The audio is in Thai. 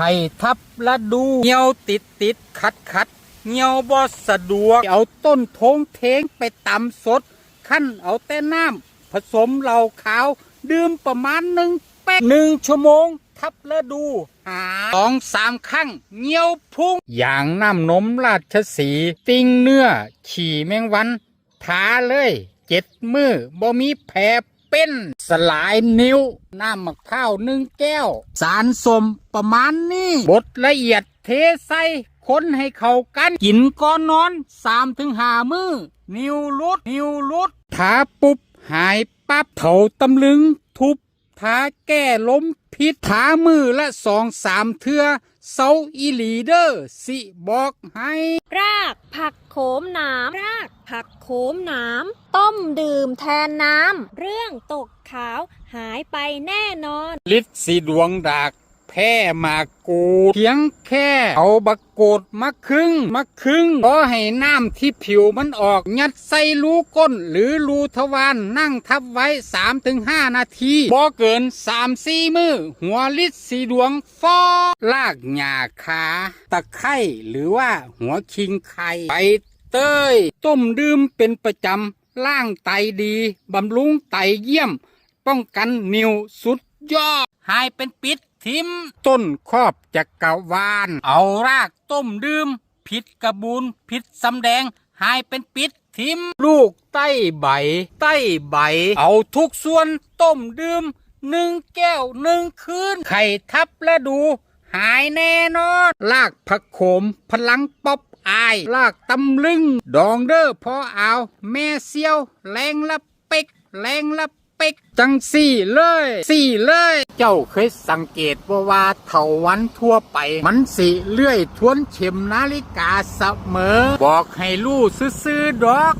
ไข่ทับละดูเหี่ยวติดติดขัดขัดเหี่ยวบ่สะดวก เอาต้นทงเทงไปตำสด ขั้นเอาแต่น้ำผสมเหล้าขาว ดื่มประมาณหนึ่งเป๊กหนึ่งชั่วโมง ทับละดูหาสองสามครั้งเงี้ยวพุ่ง อย่างน้ำนมราชสีห์ติ้งเนื้อ ขี่แมงวันทาเลยเจ็ดมือบ่มีแผล เป็นสลายนิ้ว น้ำมะพร้าวหนึ่งแก้ว สารสมประมาณนี้บดละเอียดเทใส่คนให้เข้ากัน กินก่อนนอนสามถึงหามือ นิ้วลุด นิ้วลุดถาปุ๊บหายปั๊บเถาตำลึง ทุบทาแก้ล้มพิษทามือละสองสามเทือเซาอีหลีเดอร์สิบอกให้ รากผักโขมหนามรากผักโขมหนามต้มดื่มแทนน้ำ เรื่องตกขาวหายไปแน่นอน ลิศสีดวงดาก แพ้มากูดเพียงแค่เอาบักโกดมาครึ่งมาครึ่งก็ให้น้ำที่ผิวมันออก ยัดใส่รูก้น หรือรูทวารนั่งทับไว้ 3-5 นาทีบ่เกิน 3-4 มือ หัวลิศสีดวงฟอลากหญ้าคาตะไคร้หรือว่าหัวคิงไข่ไปเต้ย ต้มดื่มเป็นประจำล่างไตดี บำรุงไตเยี่ยม ป้องกันนิ่วสุดยอด หายเป็นปิดทิมต้นครอบจักกรวาล เอารากต้มดื่ม ผิดกระบูนผิดสำแดง หายเป็นปิดทิม ลูกใต้ใบ ใต้ใบ เอาทุกส่วนต้มดื่มหนึ่งแก้วหนึ่งคืน ไข่ทับและดู หายแน่นอน ลากผักโขม พลังป๊อบอาย ลากตำลึง ดองเด้อพอเอา แม่เซียว แรงละเป็ก แรงละ เปกจังสี่เลยสี่เลย เจ้าเคยสังเกตว่าว่าเถาวันทั่วไป มันสีเลื่อยทวนเข็มนาฬิกาเสมอ บอกให้ลู่ซื่อๆดอก